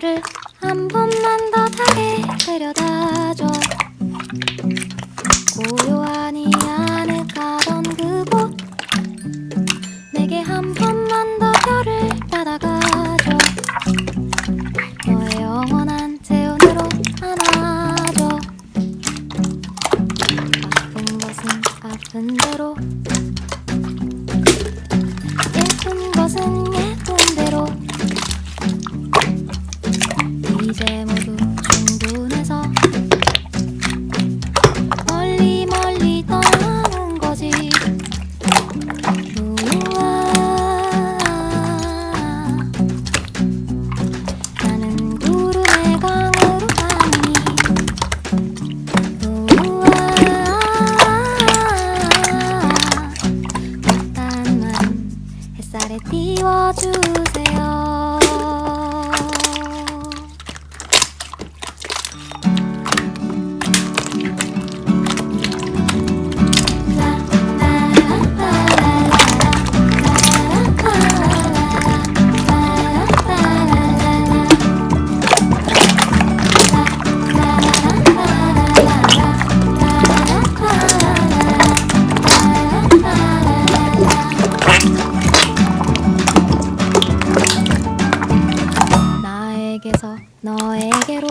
나를 한 번만 더 달에 데려다줘. 고요하니 아늑하던 그곳 내게 한 번만 더 별을 받아가줘. 너의 영원한 재혼으로 안아줘. 아픈 것은 아픈 대로. 예쁜 것은 모두 충분해서 멀리 멀리 떠나는 거지. 우와. 나는 구름의 강으로 가니. 우와. 몇 단만 햇살에 띄워주세요. 내게서 너에게로.